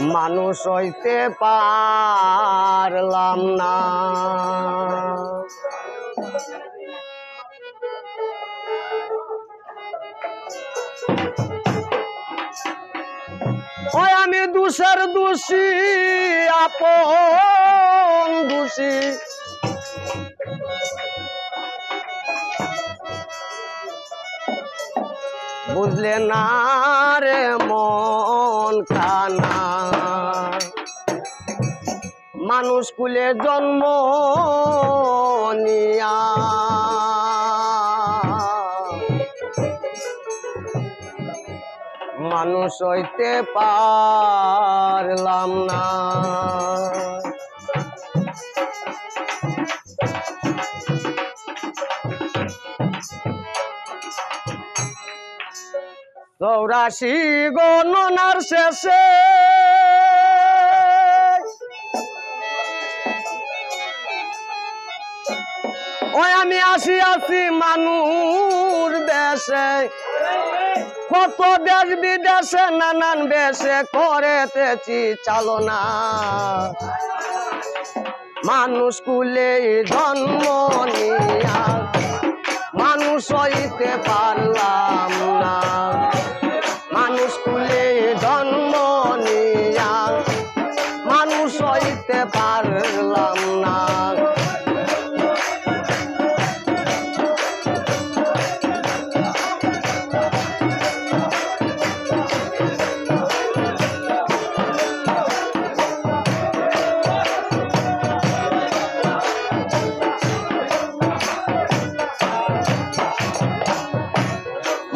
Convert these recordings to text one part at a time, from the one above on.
মানুষ হইতে পারলাম না। ওই আমি দুষের দোষী আপন দোষী। বুঝলে না রে মন খানা মানুষ কুলে জন্ম মানুষ হইতে পারলাম না। চৌরাশি গণনার শেষে। ওই আমি আসি আসি মানুষ দেশে। কত দেশ বিদেশে নানান বেশে করেতেছি চালনা। মানুষ কুলে জন্ম নিয়া, মানুষ হইতে পারলাম না।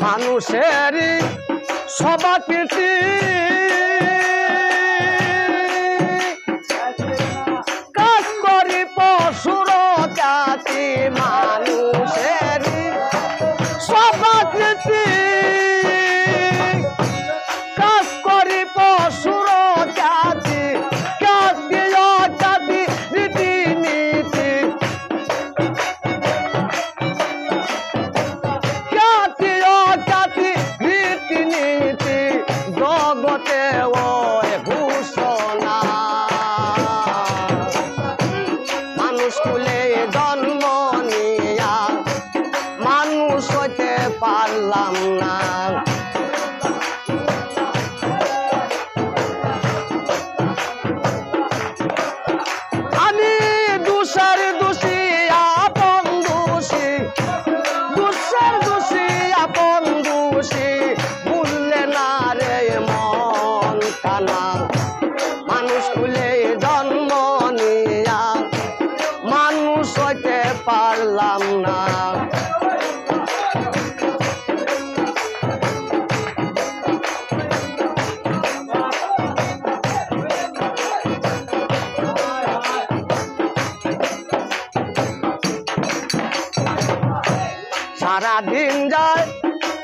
মানুষের সবাকৃতি কাজ মানুষ কুলে সারাদিন যায়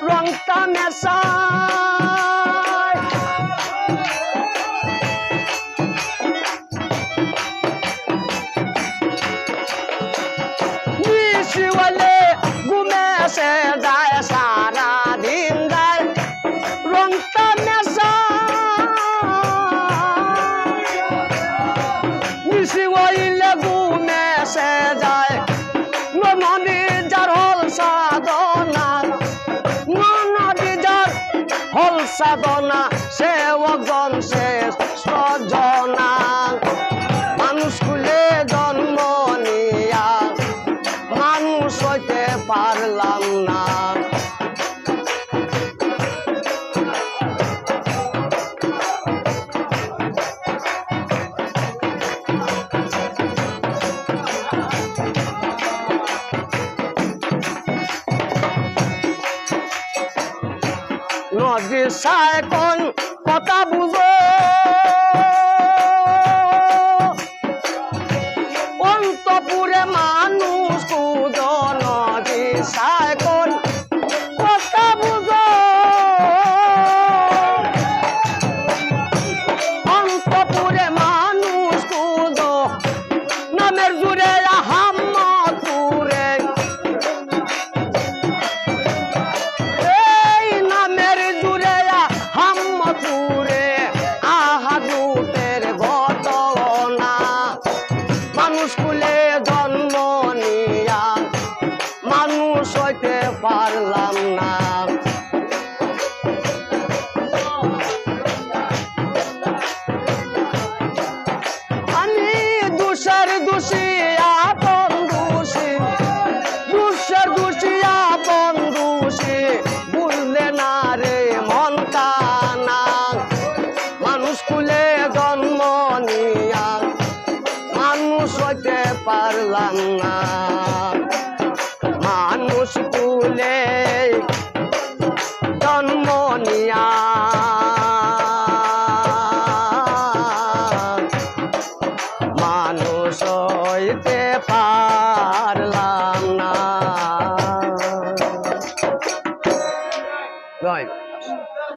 রংটা মেশায় সাধনা সে অগণ শেষ বাদশাহ এখন কথা বুঝো? অন্তপুরে মানুষ কুদন দিশা এখন 浪啊！